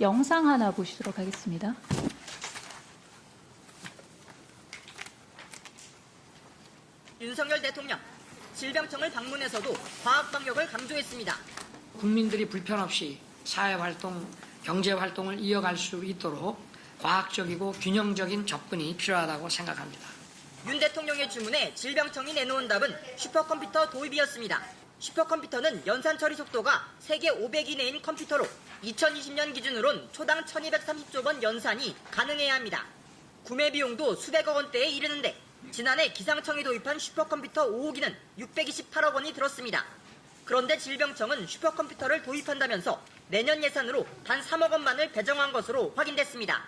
영상 하나 보시도록 하겠습니다. 윤석열 대통령 질병청을 방문해서도 과학 방역을 강조했습니다. 국민들이 불편 없이 사회 활동, 경제 활동을 이어갈 수 있도록 과학적이고 균형적인 접근이 필요하다고 생각합니다. 윤 대통령의 주문에 질병청이 내놓은 답은 슈퍼컴퓨터 도입이었습니다. 슈퍼컴퓨터는 연산 처리 속도가 세계 500위 내인 컴퓨터로 2020년 기준으론 초당 1230조 번 연산이 가능해야 합니다. 구매 비용도 수백억 원대에 이르는데 지난해 기상청이 도입한 슈퍼컴퓨터 5호기는 628억 원이 들었습니다. 그런데 질병청은 슈퍼컴퓨터를 도입한다면서 내년 예산으로 단 3억 원만을 배정한 것으로 확인됐습니다.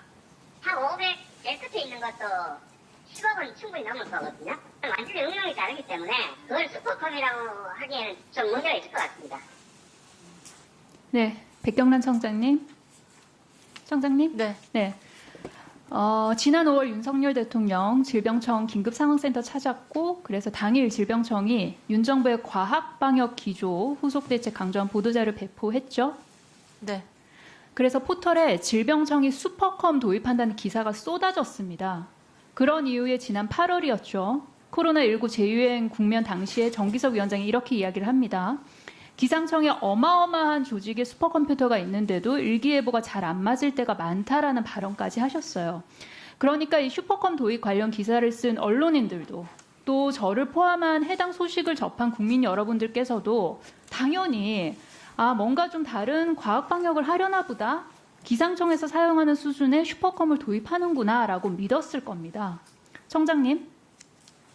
한 500 X끝에 있는 것도 10억은 충분히 넘을 거거든요. 완전히 응용이 다르기 때문에 그걸 슈퍼컴이라고 하기에는 좀 문제가 있을 것 같습니다. 네, 백경란 청장님. 청장님? 네. 네. 어, 지난 5월 윤석열 대통령 질병청 긴급상황센터 찾았고, 그래서 당일 질병청이 윤 정부의 과학 방역 기조 후속 대책 강조한 보도자를 배포했죠. 네. 그래서 포털에 질병청이 슈퍼컴 도입한다는 기사가 쏟아졌습니다. 그런 이후에 지난 8월이었죠. 코로나19 재유행 국면 당시에 정기석 위원장이 이렇게 이야기를 합니다. 기상청에 어마어마한 조직의 슈퍼컴퓨터가 있는데도 일기예보가 잘 안 맞을 때가 많다라는 발언까지 하셨어요. 그러니까 이 슈퍼컴 도입 관련 기사를 쓴 언론인들도 또 저를 포함한 해당 소식을 접한 국민 여러분들께서도 당연히 아 뭔가 좀 다른 과학 방역을 하려나 보다 기상청에서 사용하는 수준의 슈퍼컴을 도입하는구나라고 믿었을 겁니다. 청장님,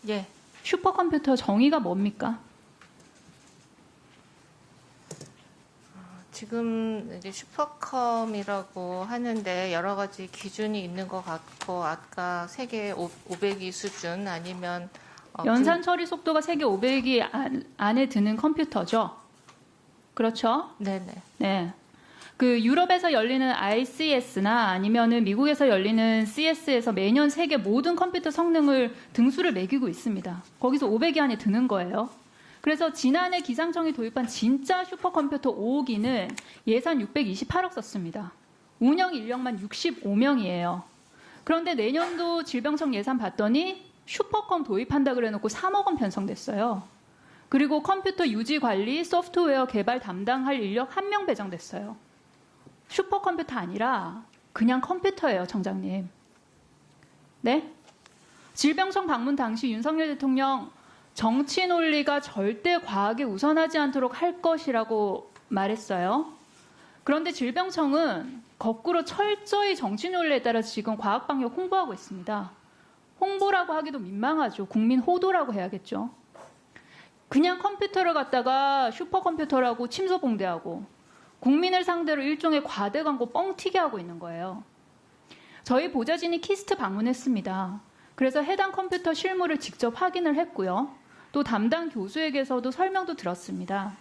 예. 슈퍼컴퓨터 정의가 뭡니까? 지금 이제 슈퍼컴이라고 하는데 여러 가지 기준이 있는 것 같고 아까 세계 500위 수준 아니면 어, 연산 처리 속도가 세계 500위 안, 안에 드는 컴퓨터죠. 그렇죠? 군- 네네. 네. 그 유럽에서 열리는 ICS나 아니면은 미국에서 열리는 CS에서 매년 세계 모든 컴퓨터 성능을 등수를 매기고 있습니다. 거기서 500위 안에 드는 거예요. 그래서 지난해 기상청이 도입한 진짜 슈퍼컴퓨터 5호기는 예산 628억 썼습니다. 운영 인력만 65명이에요. 그런데 내년도 질병청 예산 봤더니 슈퍼컴 도입한다 그래놓고 3억 원 편성됐어요. 그리고 컴퓨터 유지 관리, 소프트웨어 개발 담당할 인력 한명 배정됐어요. 슈퍼컴퓨터 아니라 그냥 컴퓨터예요, 청장님. 네? 질병청 방문 당시 윤석열 대통령 정치 논리가 절대 과학에 우선하지 않도록 할 것이라고 말했어요. 그런데 질병청은 거꾸로 철저히 정치 논리에 따라 지금 과학 방역 홍보하고 있습니다. 홍보라고 하기도 민망하죠. 국민 호도라고 해야겠죠. 그냥 컴퓨터를 갖다가 슈퍼컴퓨터라고 침소봉대하고 국민을 상대로 일종의 과대 광고 뻥튀기 하고 있는 거예요. 저희 보좌진이 키스트 방문했습니다. 그래서 해당 컴퓨터 실물을 직접 확인을 했고요. 또 담당 교수에게서도 설명도 들었습니다.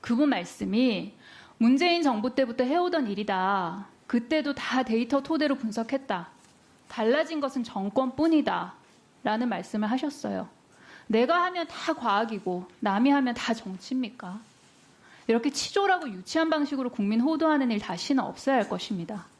그분 말씀이 문재인 정부 때부터 해오던 일이다. 그때도 다 데이터 토대로 분석했다. 달라진 것은 정권뿐이다. 라는 말씀을 하셨어요. 내가 하면 다 과학이고 남이 하면 다 정치입니까? 이렇게 치졸하고 유치한 방식으로 국민 호도하는 일 다시는 없어야 할 것입니다.